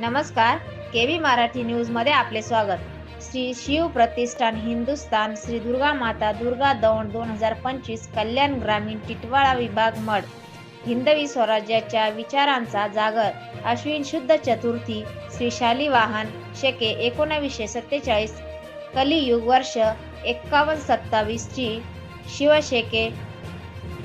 नमस्कार केवी मराठी न्यूजमध्ये आपले स्वागत. श्री शिव प्रतिष्ठान हिंदुस्तान श्री दुर्गा माता दुर्गा दौंड दोन हजार पंचवीस कल्याण ग्रामीण टिटवाळा विभाग मड. हिंदवी स्वराज्याच्या विचारांचा जागर. अश्विन शुद्ध चतुर्थी श्री शाली वाहन शके एकोणावीसशे सत्तेचाळीस. कलियुग वर्ष एक्कावन्न सत्तावीसची शिवशेके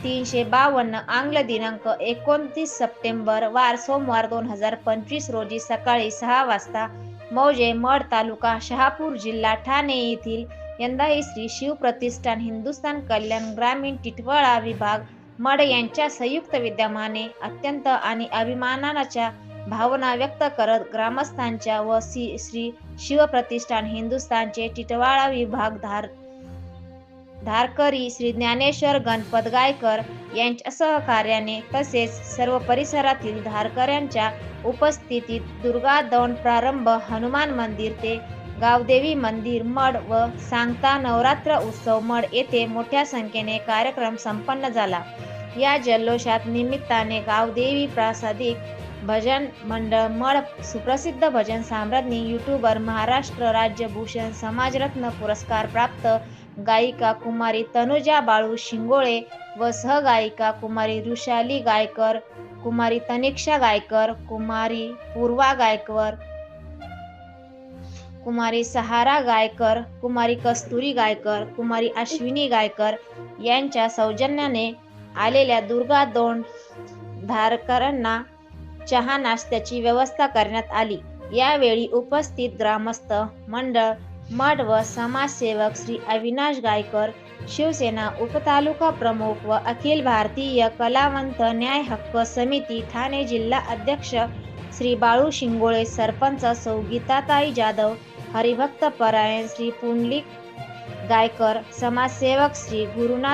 तीनशे बावन्न आंग्ल दिनांक एकोणतीस सप्टेंबर वार सोमवार दोन हजार पंचवीस रोजी सकाळी सहा वाजता मौजे मड तालुका शहापूर जिल्हा ठाणे येथील यंदाही श्री शिव प्रतिष्ठान हिंदुस्थान कल्याण ग्रामीण टिटवाळा विभाग मड यांच्या संयुक्त विद्यमाने अत्यंत आणि अभिमानाच्या भावना व्यक्त करत ग्रामस्थांच्या व श्री श्री शिवप्रतिष्ठान हिंदुस्थानचे टिटवाळा विभाग धार धारकरी श्री ज्ञानेश्वर गणपत गायकर यांच्या सहकार्याने तसेच सर्व परिसरातील धारकऱ्यांच्या उपस्थितीत दुर्गा दौंड प्रारंभ हनुमान मंदिर ते गावदेवी मंदिर मड व सांगता नवरात्र उत्सव मड येथे मोठ्या संख्येने कार्यक्रम संपन्न झाला. या जल्लोषात निमित्ताने गावदेवी प्रासादिक भजन मंडळ मळ सुप्रसिद्ध भजन साम्राज्ञी युट्यूबर महाराष्ट्र राज्य भूषण समाजरत्न पुरस्कार प्राप्त गायिका कुमारी तनुजा बाळू शिंगोळे व सहगायिका कुमारी ऋषाली गायकर कुमारी तनिक्षा गायकर कुमारी पूर्वा गायकर कुमारी सहारा गायकर कुमारी कस्तुरी गायकर कुमारी अश्विनी गायकर यांच्या सौजन्याने आलेल्या दुर्गा दोंड धारकरांना चहा नाश्त्याची व्यवस्था करण्यात आली. यावेळी उपस्थित ग्रामस्थ मंडळ मठ व समाजसेवक श्री अविनाश गायकर शिवसेना उपतालुका प्रमुख व अखिल भारतीय कलावंत न्याय हक्क समिती ठाणे जिल्हा अध्यक्ष श्री बाळू शिंगोळे सरपंच सौ गीताताई जाधव हरिभक्त परायण श्री पुंडलिक गायकर समाजसेवक श्री गुरुनाथ